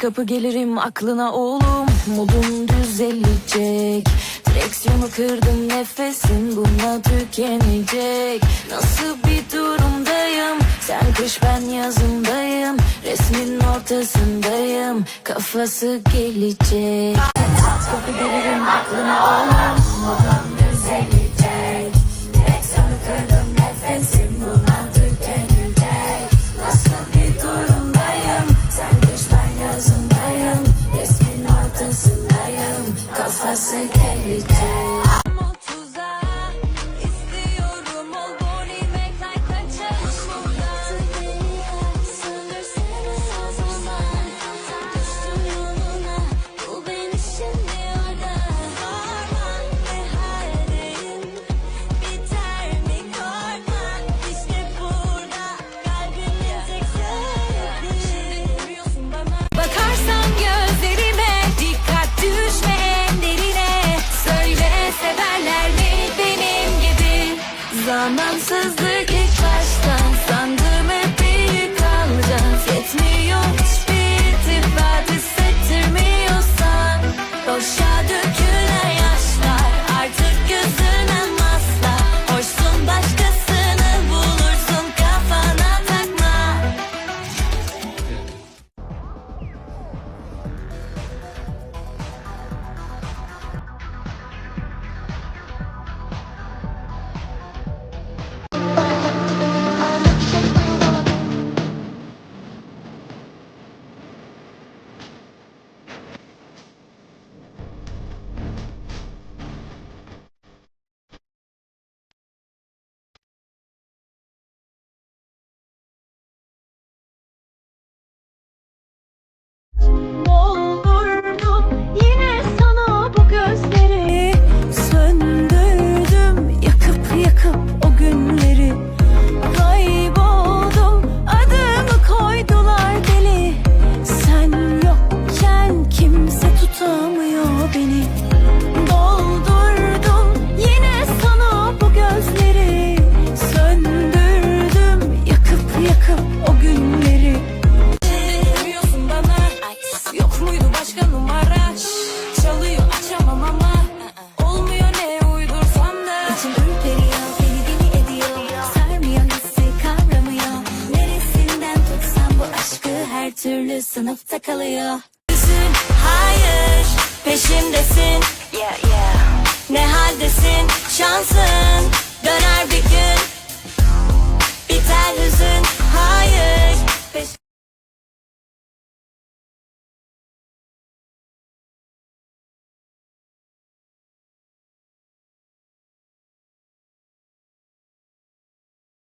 kapı gelirim aklına oğlum. Modum düzelecek. Direksiyonu kırdım nefesin bununla tükenecek. Nasıl bir durumdayım? Sen kış ben yazındayım. Resmin ortasındayım. Kafası gelecek. Kapı gelirim aklına oğlum. say. zamansızlık. sınıfta kalıyor. Üzün, hayır, peşimdesin. Yeah, yeah. Ne haldesin, şansın.